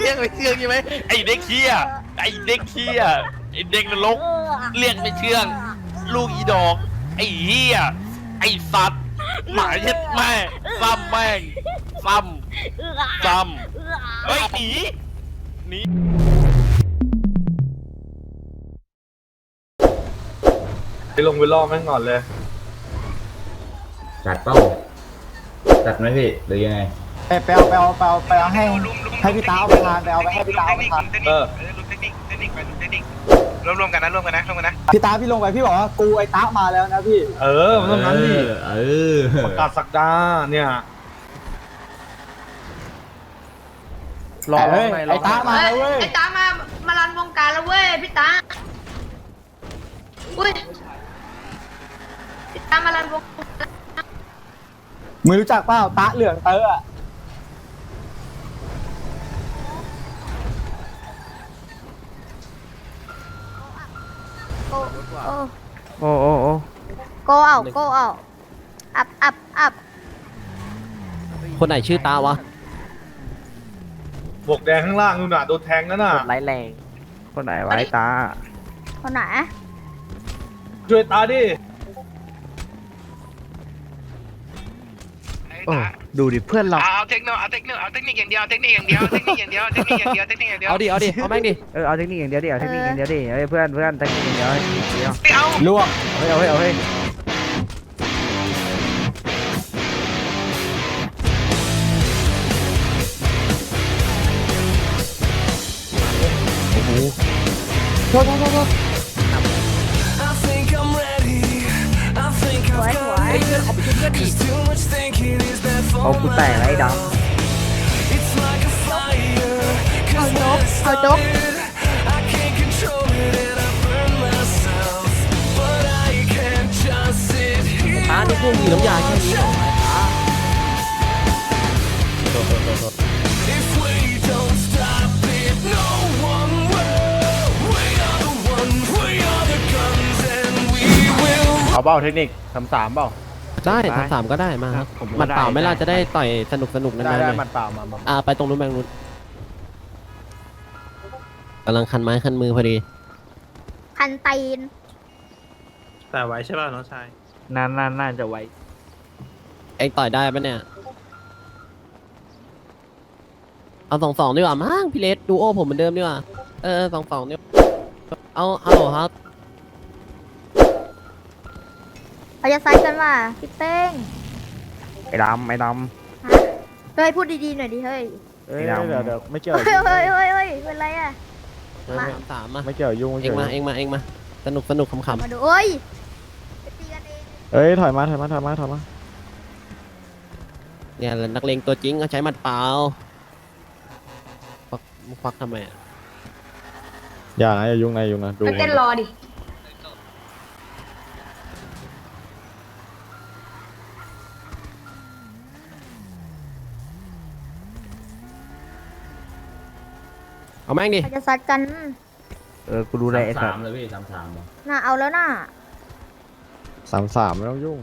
เรียกไม่เชื่องใช่ไหมไอเด็กเคี้ยไอเด็กเคี้ยไอเด็กนรกเรียกไม่เชื่อง ลูกอีดอกไอเหี้ยไอสัตว์หมาเย็ดแม่ซ้ำแม่งซ้ำซ้ำเฮ้ยหนีหนีไปลงไปล่อแม่งก่อนเลย จัดเป้าจัดไหมพี่หรือยังไง ไปไปเอาไปเอาไปเอาไปเอาให้ให้พี่ตาเอาไปทานไปเอาไปให้พี่ตาเอาไปทานเออรวมเทคนิคเทคนิคไปรวมเทคนิครวมรวมกันนะรวมกันนะรวมกันนะพี่ตาพี่ลงไปพี่บอกว่ากูไอ้ตามาแล้วนะพี่ เออมันต้องงั้นดิเออประกาศสักดาเนี่ยรอเลยไอ้ตามาแล้วเว้ยไอ้ตามามารันวงการแล้วเว้ยพี่ตาอุ้ยพี่ตามารันวงการมึงรู้จักเปล่าตาเหลืองเตออะ โอ้โอ้โอ้โอ้โอ้โกเอาโกเอาอัพอัพอัพคนไหนชื่อตาวะ บวกแดงข้างล่างนู่นน่ะโดนแทงนั่นน่ะไร้แรง คนไหนวะไอ้ตาคนไหนช่วยตาดิ โอ้ดูดิเพื่อนเรา เอาเทคนิคเอาเทคนิคเอาเทคนิคอย่างเดียวเทคนิคอย่างเดียวเทคนิคอย่างเดียวเทคนิคอย่างเดียวเทคนิคอย่างเดียวเอาดิเอาดิเอาแม่งดิเออเอาเทคนิคอย่างเดียวดิเอาเทคนิคอย่างเดียวดิเฮ้ยเพื่อนเพื่อนเทคนิคอย่างเดียวเทคนิคอย่างเดียวไม่เอาล่วงเฮ้ยเอาเฮ้ยเอาเฮ้ยสวยสวยเอา กูแตกแล้วไอ้ดเอาจกเอาจกตานี่พวกมีน้ำยาแค่นี้เหรอเอาเบ้าเทคนิคสามสามเบ้า ได้ไปทำสามก็ได้มาครับผมหมัดเปล่าได้ไหม่ล่ะได้จะได้ต่อยสนุกสนุกได้นานๆหได้น่อยมันเปล่ามามาอ่าไปตรงนู้นแบงนู้นกำลังคันไม้คันมือพอดี คันตีนแต่ไว้ใช่ป่ะน้องชาย น่าน่าน่าจะไว้เองต่อยได้ปะเนี่ย เอาสองสองดีกว่ามั้งพี่เลสดูโอผมเหมือนเดิมดีกว่า เออสองสองเนี่ยเอาฮัลโหลครับ เราจะไซกันว่าพี่เป้งไอ้ดำไอ้ด ฮะเฮ้ยพูดดีๆหน่อยดิเฮ้ยำเอ้ยเดี๋ยวเดี๋ยวไม่เกี่ยวเฮ้ยเฮ้ยเฮ้ยเฮ้ยเป็นไรอะมาสามสามมาไม่เกี่ยวยุ่งไม่เอเกี่งยวมาเองมาเองมาสนุกสนุกขำมาดูเอ้ยไปตีกันเองเอ้ยถอยมาถอยมาถอยมาถอยมาๆเนี่ยแหละนักเลงตัวจริงก็ใช้หมัดเปล่าควักควักทำไมอะอย่านะอย่ายุ่งนะอย่ายุ่งนะดูไปเต้นรอดิ เอาแม่งดิเราจะซัดกันเออ กูดูแลไอ้สัสาตมว์เลยพี่สามสามน่าเอาแล้วน่ะสามสามไม่ต้องยุ่ง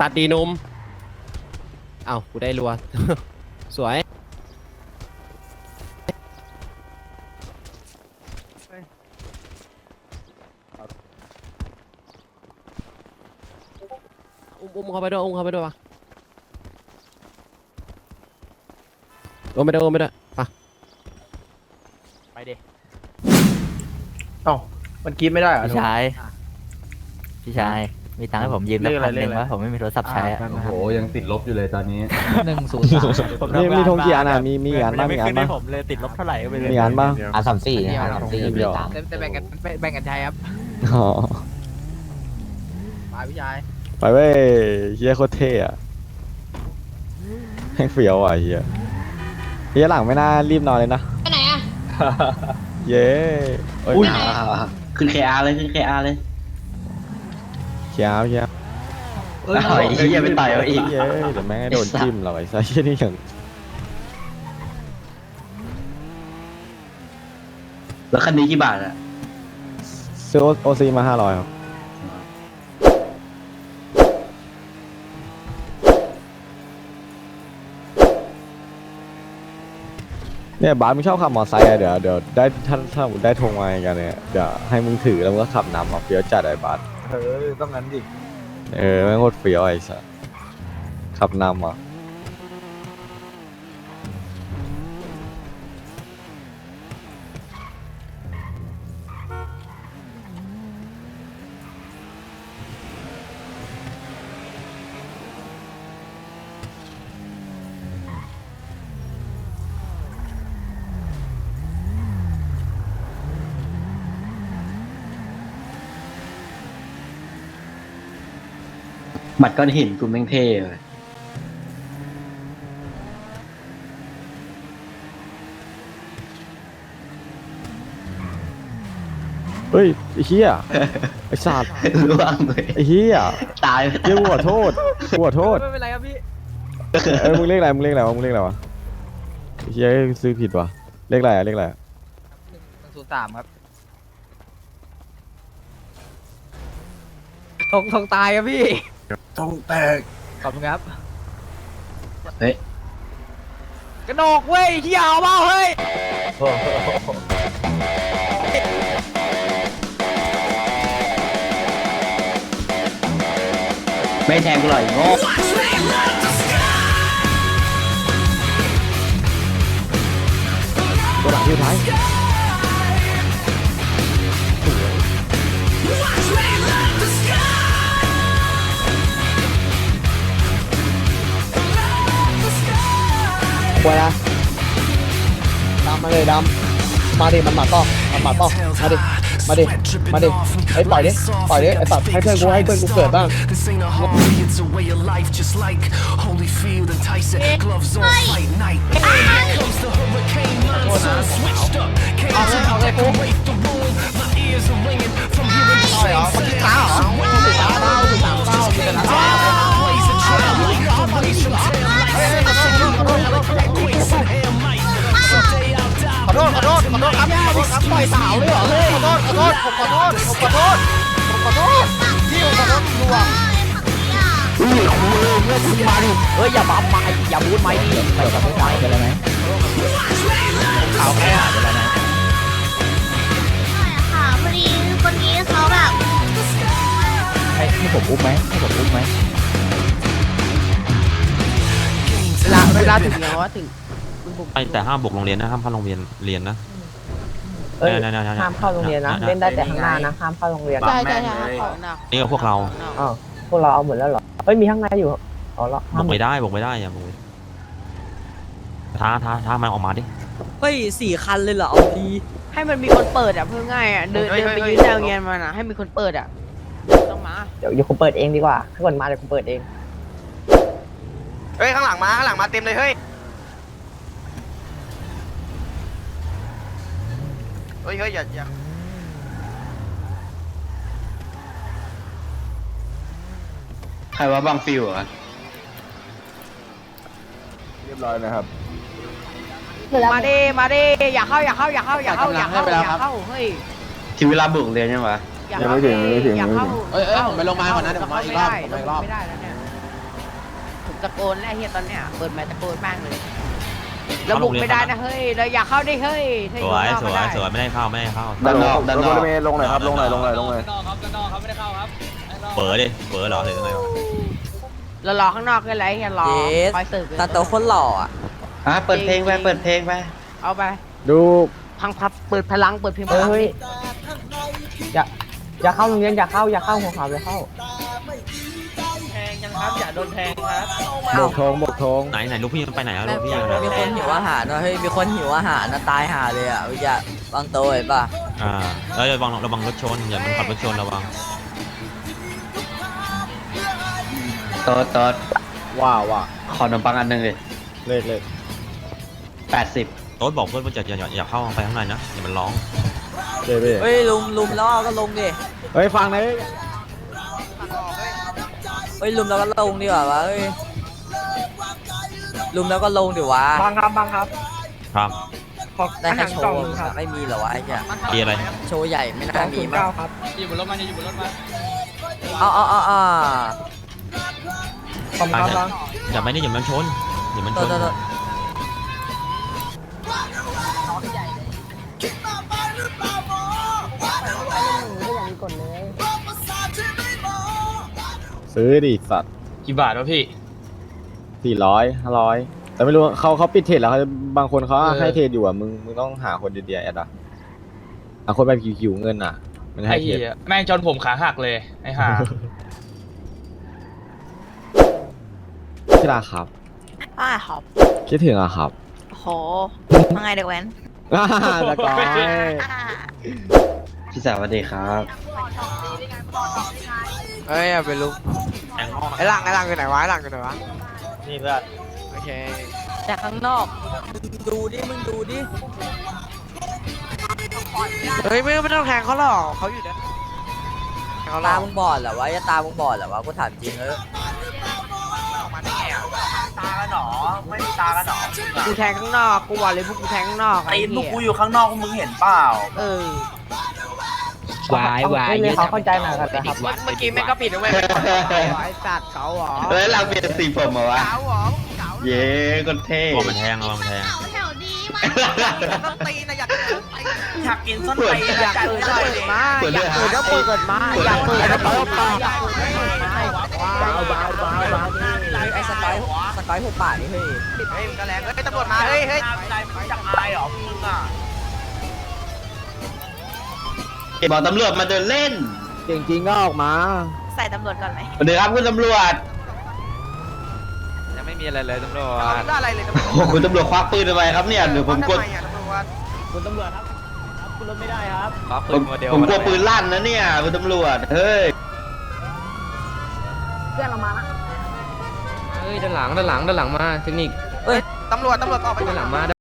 ตัดดีหนุ่มเอ้ากูได้รัว สวย อุ้มอุ้มเข้าไปด้วยอุ้มเข้าไปด้วยวะอุ้มไปด้วยอุ้มไปด้วยไปะไปดิเอ้ามันกินไม่ได้เหรอพี่ชาย พี่ชาย มีตังค์ให้ผมยืมเลแล้วขอะไรพันหนึ่งเลขอะไรว่าผมไม่มีโทรศัพท์ใช้อะ โอ้โห ยังติดลบอยู่เลยตอนนี้ หนึ่งศูนย์สามมีมีธงกี่อันอะ มีมีกี่อันบ้างมีกี่อันบ้างผมเลยติดลบเท่าไหร่ก็ไม่รู้มีอันบ้างอะสามสี่นะครับสามสี่เดียวแต่แบ่งกันแบ่งกันใช้ครับอ๋อมาพี่ชายไปเว้ยเฮียโคตรเท่อะแม่งเฟี้ยวอะเฮียเฮียหลังไม่น่ารีบนอนเลยนะ ไปไหนอะเย้เอ้ย ขึ้นเคอาเลยขึ้นเคอาเลย เคี้ยวเคี้ยวเฮ้ยเฮียไปต่อยเอาอีก เย้เดี๋ยวแม่งให้โดนจิ้มเราไอ้ไซเฮียนี่อย่างแล้วคันนี้กี่บาทอะซื้อโอซีมาห้าร้อยครับเนี่ยบาสมึงชอบขับมอเตอร์ไซค์อะเดี๋ยวเดี๋ยวได้ถ้าถ้ามึงได้ธงมาอีกอันเนี่ยเดี๋ยวให้มึงถือแล้วมึงก็ขับนำอะเฟี้ยวจัดไอ้บาส เออต้องงั้นดิ เออแม่งโคตรเฟี้ยวไอ้สัสขับนำอะ หมัดก้อนหินกูแม่งเท่เลยเฮ้ยไอ้เหี้ยไอ้สัตว์ร่วงเลยไอ้เหี้ยตายเหี้ยกูขอโทษกูขอโทษไม่เป็นไรครับพี่เออมึงเรียกอะไรมึงเรียกอะไรวะมึงเรียกอะไรวะไอ้เหี้ยซื้อผิดวะเรียกอะไรอะเรียกอะไรอะศูนย์สามครับทงทงตายครับพี่ ต้องแตก ขอบคุณครับเฮ้ย กระโดกเว้ยเที่ยวเปล่าเฮ้ย ไม่แทงกูหรอกไอ้โง่ ตัวหลังที่ท้าย ควายละดำมาเลยดำมาดิมันหมาต้อมันหมาต้อมาดิมาดิมาดิไอ้ปล่อยดิปล่อยดิไอ้ตัดให้เพื่อนกูให้เพื่อนกูเกิดบ้าง This ain't a hobby, it's a way of life, just like Holyfield and ปล่อยสาวเลยเหรอเฮ้ยขอโทษขอโทษผมขอโทษผมขอโทษผมขอโทษพี่ผมขอโทษดวงเฮ้ยอย่าบัฟไม้อย่าบูทไม้ดิไปกับไม้กันเลยไหมเอาแค่อะเดี๋ยวนะค่ะพอดีคนนี้เขาแบบให้ให้ผมอุ้มไหมให้ผมอุ้มไหมเวลาเวลาถึงแล้วว่าถึงไม่แต่ห้ามบุกโรงเรียนนะห้ามเข้าโรงเรียนเรียนนะเอ้ยนี่ยๆๆๆห้ามเข้าโรงเรียนนะ เล่นได้แต่ข้างหน้านะห้ามเข้าโรงเรียนใช่ใช่ใช่เขาหนักนี่ก็พวกเรา อ้าวพวกเราเอาหมดแล้วเหรอเฮ้ยมีข้างในอยู่อ๋อเหรอบุกไม่ได้บุกไม่ได้อย่าบุกท้าท้าท้ามันออกมาดิเฮ้ยสี่คันเลยเหรอเอาดีให้มันมีคนเปิดอะเพื่อง่ายอะเดินเดินไปยืนแนวเงียนมันอะให้มีคนเปิดอะต้องมาเดี๋ยวเดี๋ยวผมเปิดเองดีกว่าถ้าคนมาเดี๋ยวผมเปิดเองเฮ้ยข้างหลังมาข้างหลังมาเต็มเลยเฮ้ย เฮ้ยเฮ้ยอย่าอย่าใครว่าบังฟิวอะเรียบร้อยนะครับ มาดิมาดิอย่าเข้าอย่าเข้าอย่าเข้าอย่าเข้าอย่าเข้าอย่าเข้าเฮ้ยที่เวลาบุกเรียนยังวะอย่าเข้าดิอย่าเข้าเอ้ยเอ้ยผมไปลงมาก่อนนะเดี๋ยวผมมาอีกรอบไม่ผมมาอีกรได้อบไม่ได้แล้วเนี่ยผมตะโกนแล้วเฮียตอนเนี้ยเปิดไมค์ตะโกนบ้างเลย แล้วบุกไม่ได้นะเฮ้ยเราอย่าเข้าดิเฮ้ยถ้าสอวยข้างสนอกวยไม่ได้สวยไม่ได้เข้าไม่ได้เข้า ด้านนอกด้านนอกลงหน่อยครับลงหน่อยลงหน่อยลงหน่อยเปิดดิเปิดเหรอหรือยังไงวะเรารอข้างนอกกันเลยเฮียรอเยสคอยเสิร์ฟเลยตาโตคนหล่ออะอะเปิดเพลงไปเปิดเพลงไปเอาไปดูพังพับเปิดพลังเปิดเพลงพลังเฮ้ยอย่าอย่าเข้าโรงเรียนอย่าเข้าอย่าเข้าหัวขาวอย่าเข้า ครับอย่าโดนแทงครับโบกธงโบกธงไหนไหนลูกพี่มันไปไหนแล้วลูกพี่มันมีคนหิวอาหารนะเฮ้ยมีคนหิวอาหารนะตายห่าเลยอะวิจาบางโตเห็นป่ะอ่าแล้วระวังระวังรถชนอย่ามันขับรถชนระวังตอดตอดว้าวว้าขอนมปังอันหนึ่งเลยเลขเลขแปดสิบโต๊ดบอกเพื่อนว่าจะอย่าอย่าอย่าเข้าไปข้างในนะอย่ามันร้องเลขเลขเฮ้ยลุมลุมแล้วก็ลงดิเฮ้ยฟังหนะเฮ้ยลุมแล้วก็ลงดีกว่าวะเฮ้ยลุมแล้วก็ลงดิวะบังครับบังครับครับขอได้อาแค่หารโชกล่องว์หนึงครับไม่มีเหรอวะไอ้เหี้ยมีอะไรโชว์ใหญ่ไม่สน่าองมีศูนย์มั้เก้างครับอยู่บนรถมันอยู่บนรถมันอ๋ออ๋ออ๋ออ๋อขอบคุณครับบังอย่าไปนี่อย่ามันชนอย่ามันโทชษนโท ซื้อดิสัตว์กี่บาทวะพี่ สี่ร้อยห้าร้อยแต่ไม่รู้เขาเขาปิดเทรดแล้วเขาบางคนเขาให้เทรดอยู่อะมึงมึงต้องหาคนเดียวๆแอดอะหาคนแบบคิวๆเงินอะ มันให้เทรดแม่งจนผมขาหักเลย ไอ้ห่า ที่ราครับอ่าขอบคิดถึงอะครับโหว่าไงเด็กแว้น อ่าตะกอยอ่า พี่สาวสวัสดีครับเฮ้ยไปลุมแองงอกไอ้หลังไอ้หลังอยู่ไหนวะไอ้หลังอยู่ไหนวะนี่เพื่อนโอเคจากข้างนอกดูดิมึงดูดิเฮ้ยไม่ไม่ต้องแทงเขาหรอกเขาอยู่เนี่ยตามึงบอดเหรอวะจะตามึงบอดเหรอวะกูถามจริงเออกูแทงข้างนอกกูบอกเลยพวกกูแทงข้างนอกไอ้พวกกูอยู่มึงเห็นเปล่า เออ วายวายไม่เขาเข้าใจหน่อยครับนะครับเมื่อกี้แม่งก็ปิดเอาไว้ไม่กดไอ้สัตว์เขาเหรอเฮ้ยเราเปลี่ยนสีผมมาวะเขาเหรอเขาเย้คนเท่ระวังมันแทงระวังมันแทงแถวดีมาต้องตีนะอยากอยากกินส้นเปิดตีนอยากเปิดก็เปิดมาอยากเปิดก็เปิดมาอยากเปิดก็เปิดมาอยากเปิดก็เปิดมาว้าวว้าวว้าวว้าวไอ้สกอยสกอยหัวป่านี่เฮ้ยเฮ้ยมันก็แรงเฮ้ยตำรวจมาเฮ้ยเฮ้ยจับอายเหรอมึงอะ บอกตำรวจมาเดินเล่นจริงๆก็ออกมา ใส่ตำรวจก่อนไหมเดี๋ยวครับคุณตำรวจยังไม่มีอะไรเลยตำรวจไม่ได้อะไรเลยตำรวจโอ้โหคุณตำรวจควักปืนทำไมครับเนี่ยเดี๋ยวผมกดคุณตำรวจครับคุณรถไม่ได้ครับผมผมกลัวปืนลั่นนะเนี่ยคุณตำรวจ เฮ้ย เพื่อนเรามาละเฮ้ยด้านหลังด้านหลังด้านหลังมาเทคนิคเอ้ยตำรวจตำรวจออกไปด้านหลังมา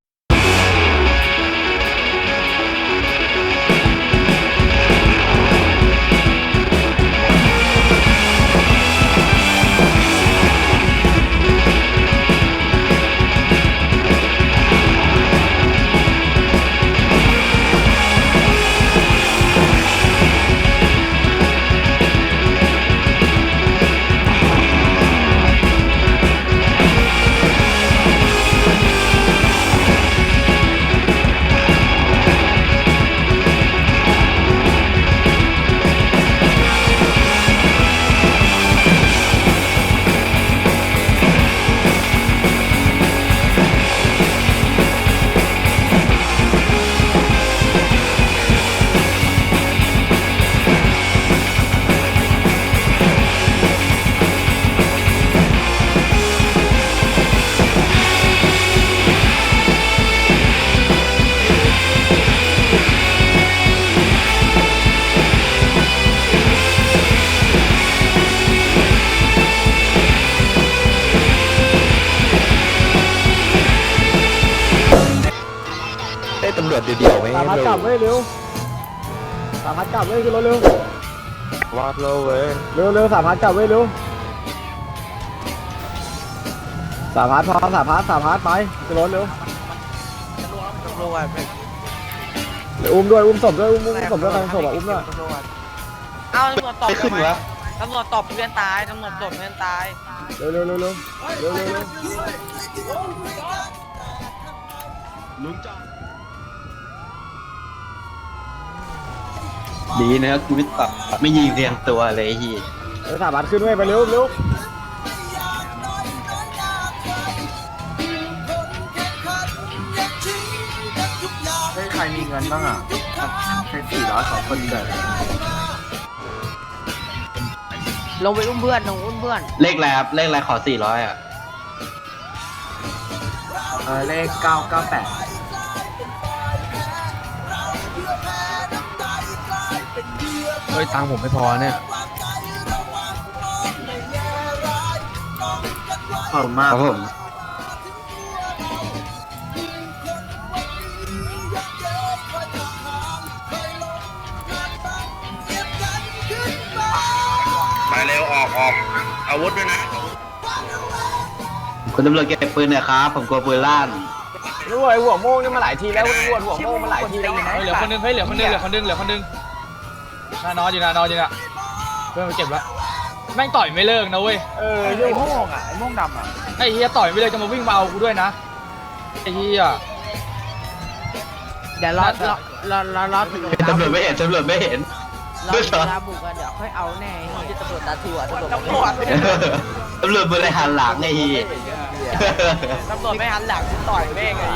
ตำรวจเดียวๆไหมสามพัดกลับเว้ยเร็วสามพัดกลับเว้ยขึ้นรถเร็ววาดโลเว้ยเร็วเร็วสามพัดกลับเว้ยเร็วสามพัดพอสามพัดสามพัดไปขึ้นรถเร็วตำรวจเดี๋ยวอุ้มด้วยอุ้มศพด้วยอุ้มอุ้มศพด้วยกันศพอะอุ้มด้วยเอาตำรวจตบไม่ขึ้นวะตำรวจตบเพื่อนตายตำรวจตบเพื่อนตายเร็วเร็วเร็วเร็วเร็วเร็วเร็ว ดีนะครับกูไม่ตัดไม่ยิงเรียงตัวเลยไอ้เฮียเดี๋ยวสามพัดขึ้นเว้ยไปเร็วเร็วเฮ้ยใครมีเงินบ้างอะใช้สี่ร้อยสองคนเกิดเลงไปอุ้มเพื่อนลงอุ้มเพื่อนเลขอะไรครับเลขอะไรขอสี่ร้อยอะ เออเลขเก้าเก้าแปด เฮ้ยตังค์ผมไม่พอเนี่ย ขอบคุณมากครับผม มาเร็วออกออกอาวุธด้วยนะคุณตำรวจเก็บปืนหน่อยครับ ผมกลัวปืนลั่น รู้ไอ้หัวโม่งนี่มาหลายทีแล้วตำรวจหัวโม่งมาหลายทีแล้วเหลือคนนึงเฮ้ยเหลือคนนึงเหลือคนนึงเหลือคนนึง นานอนอยู่นานอนอยู่น่ะเพื่อนไปเก็บแล้วแม่งต่อยไม่เลิกนะเว้ยเออไอ้โม่งอะไอ้โม่งดำอะไอ้เฮียต่อยไม่เลิกจะมาวิ่งมาเอากูด้วยนะไอ้เฮียเดี๋ยวรอรอรอรอรอถึงเวลาตำรวจไม่เห็นตำรวจไม่เห็นรอถึงเวลาบุกอะเดี๋ยวค่อยเอาแน่ที่ตำรวจตาถั่วตำรวจตำรวจตำรวจบริหารหลังไอ้เฮียตำรวจไม่หันหลังต่อยแม่งไอ้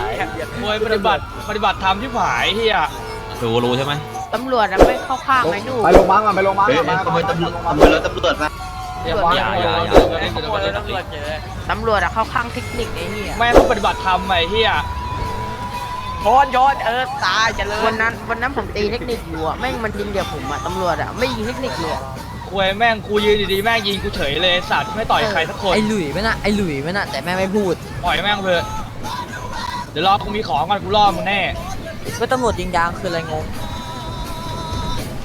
มวยปฏิบัติปฏิบัติธรรมที่ผายเฮียรู้รู้ใช่ไหม ตำรวจอะไม่เข้าข้างไอ้ดูไปโรงพยาบาลก่อนไปโรงพยาบาลเฮ้ยก่อนขโมยตำรวจขโมยรถตำรวจมาเดี๋ยวอย่าอย่าอย่าตำรวจตำรวจเจอตำรวจอะเข้าข้างเทคนิคไอ้เหี้ยแม่ต้องปฏิบัติธรรมไอ้เฮียโยนโยนเออตายจะเลยวันนั้นวันนั้นผมตีเทคนิคอยู่อะแม่งมันยิงเดียวผมอะตำรวจอะไม่ยิงเทคนิคเลยอะควยแม่งกูยืนดีๆแม่งยิงกูเฉยเลยสัตว์ไม่ต่อยใครสักคนไอ้หลุยไม่น่ะไอ้หลุยไม่น่ะแต่แม่ไม่พูดปล่อยแม่งเถอะเดี๋ยวรอกูมีของก่อนกูล่อมึงแน่ก็ตำรวจยิงยางคืออะไรงง